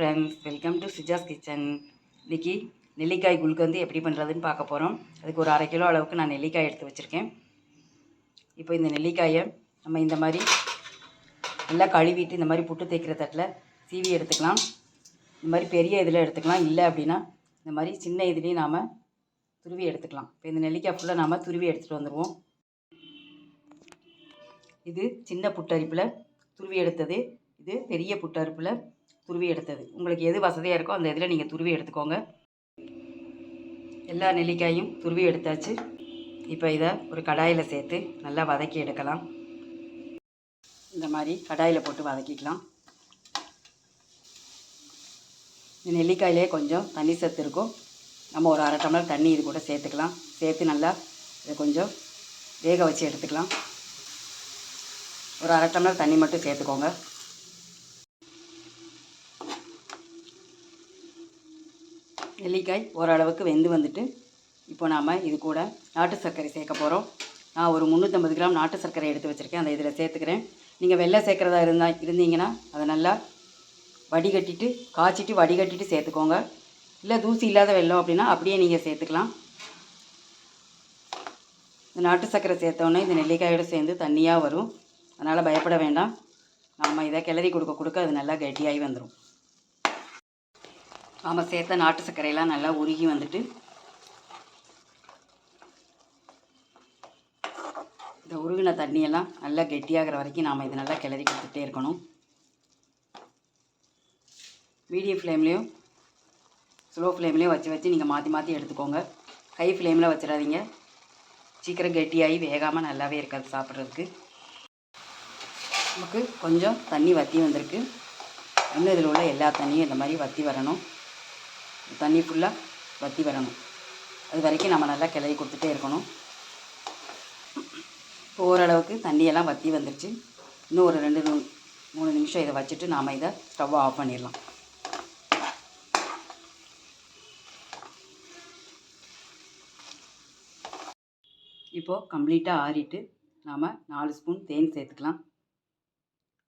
Friends welcome to Suja's kitchen இன்றைக்கி நெல்லிக்காய் குல்கந்து எப்படி பண்ணுறதுன்னு பார்க்க போகிறோம் அதுக்கு ஒரு அரை கிலோ அளவுக்கு நான் நெல்லிக்காய் எடுத்து வச்சுருக்கேன். இப்போ இந்த நெல்லிக்காயை நம்ம இந்த மாதிரி நல்லா கழுவிட்டு இந்த மாதிரி புட்டு தேய்க்கிற தட்டில் சீவி எடுத்துக்கலாம். இந்த மாதிரி பெரிய இதில் எடுத்துக்கலாம். இல்லை அப்படின்னா இந்த மாதிரி சின்ன இதுலேயும் நாம் துருவி எடுத்துக்கலாம். இப்போ இந்த நெல்லிக்காய் ஃபுல்லாக நாம் துருவி எடுத்துகிட்டு வந்துடுவோம் இது சின்ன புட்டரிப்பில் துருவி எடுத்தது. இது பெரிய புட்டரிப்பில் துருவி எடுத்தது. உங்களுக்கு எது வசதியாக இருக்கோ அந்த இதில் நீங்கள் துருவி எடுத்துக்கோங்க. எல்லா நெல்லிக்காயும் துருவி எடுத்தாச்சு. இப்போ இதை ஒரு கடாயில் சேர்த்து நல்லா வதக்கி எடுக்கலாம். இந்த மாதிரி கடாயில் போட்டு வதக்கிக்கலாம். இந்த நெல்லிக்காயிலே கொஞ்சம் தண்ணி சத்து இருக்கும். நம்ம ஒரு அரை டம்ளர் தண்ணி இது கூட சேர்த்துக்கலாம். சேர்த்து நல்லா இதை கொஞ்சம் வேக வச்சு எடுத்துக்கலாம். ஒரு அரை டம்ளர் தண்ணி மட்டும் சேர்த்துக்கோங்க. நெல்லிக்காய் ஓரளவுக்கு வெந்து வந்துட்டு இப்போ நாம் இது கூட நாட்டு சர்க்கரை சேர்க்க போகிறோம் நான் ஒரு முந்நூற்றம்பது கிராம் நாட்டு சர்க்கரை எடுத்து வச்சுருக்கேன். அந்த இதில் சேர்த்துக்கிறேன். நீங்கள் வெள்ளை சேர்க்குறதா இருந்தால் இருந்தீங்கன்னா அதை நல்லா வடிகட்டிட்டு காய்ச்சிட்டு வடிகட்டிட்டு சேர்த்துக்கோங்க. இல்லை தூசி இல்லாத வெள்ளம் அப்படின்னா அப்படியே நீங்கள் சேர்த்துக்கலாம். இந்த நாட்டு சர்க்கரை சேர்த்தோன்னே இந்த நெல்லிக்காயோடு சேர்ந்து தண்ணியாக வரும். அதனால் பயப்பட வேண்டாம். நம்ம இதை கிளறி கொடுக்க கொடுக்க அது நல்லா கெட்டியாகி வந்துடும் நாம் சேர்த்த நாட்டு சர்க்கரையெல்லாம் நல்லா உருகி வந்துட்டு. இந்த உருகின தண்ணியெல்லாம் நல்லா கெட்டியாகிற வரைக்கும் நாம் இதை நல்லா கிளறி கொடுத்துட்டே இருக்கணும். மீடியம் ஃப்ளேம்லேயும் ஸ்லோ ஃப்ளேம்லேயும் வச்சு வச்சு நீங்கள் மாற்றி மாற்றி எடுத்துக்கோங்க. ஹை ஃப்ளேமில் வச்சிடாதீங்க. சீக்கிரம் கெட்டியாகி வேகாமல் நல்லாவே இருக்காது சாப்பிட்றதுக்கு. நமக்கு கொஞ்சம் தண்ணி வற்றி வந்திருக்கு. இன்னும் இதில் உள்ள எல்லா தண்ணியும் இந்த மாதிரி வற்றி வரணும். தண்ணி ஃபுல்லாக வற்றி வரணும். அது வரைக்கும் நம்ம நல்லா கிளறி கொடுத்துட்டே இருக்கணும். இப்போ ஓரளவுக்கு தண்ணியெல்லாம் வற்றி வந்துருச்சு. இன்னும் ஒரு ரெண்டு மூணு மூணு நிமிஷம் இதை வச்சுட்டு நாம் இதை ஸ்டவ்வை ஆஃப் பண்ணிடலாம். இப்போது கம்ப்ளீட்டாக ஆறிட்டு நாம் நாலு ஸ்பூன் தேன் சேர்த்துக்கலாம்.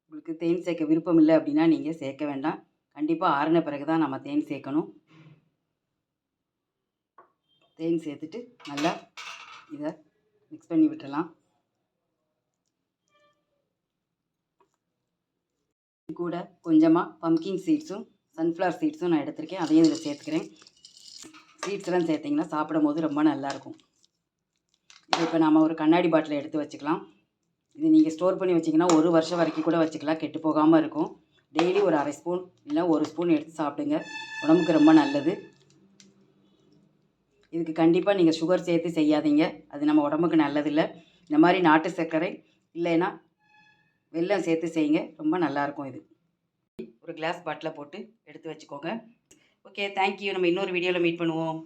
உங்களுக்கு தேன் சேர்க்க விருப்பம் இல்லை அப்படின்னா நீங்கள் சேர்க்க வேண்டாம். கண்டிப்பாக ஆறின பிறகு தான் நம்ம தேன் சேர்க்கணும். தேன் சேர்த்துட்டு நல்லா இதை மிக்ஸ் பண்ணி விட்டுடலாம். கூட கொஞ்சமாக பம்கின் சீட்ஸும் சன்ஃப்ளவர் சீட்ஸும் நான் எடுத்திருக்கேன். அதையும் இதில் சேர்த்துக்கிறேன். சீட்ஸ்லாம் சேர்த்திங்கன்னா சாப்பிடும் போது ரொம்ப நல்லாயிருக்கும். இது இப்போ நாம் ஒரு கண்ணாடி பாட்டில் எடுத்து வச்சுக்கலாம். இது நீங்கள் ஸ்டோர் பண்ணி வச்சிங்கன்னா ஒரு வருஷம் வரைக்கும் கூட வச்சுக்கலாம். கெட்டு போகாமல் இருக்கும். டெய்லி ஒரு அரை ஸ்பூன் இல்லை ஒரு ஸ்பூன் எடுத்து சாப்பிடுங்க. உடம்புக்கு ரொம்ப நல்லது. இதுக்கு கண்டிப்பாக நீங்கள் சுகர் சேர்த்து செய்யாதீங்க. அது நம்ம உடம்புக்கு நல்லதில்லை. இந்த மாதிரி நாட்டு சர்க்கரை இல்லைன்னா வெல்லம் சேர்த்து செய்யுங்க. ரொம்ப நல்லாயிருக்கும் இது. ஒரு கிளாஸ் பாட்டில் போட்டு எடுத்து வச்சுக்கோங்க. ஓகே தேங்க்யூ நம்ம இன்னொரு வீடியோவில் மீட் பண்ணுவோம்.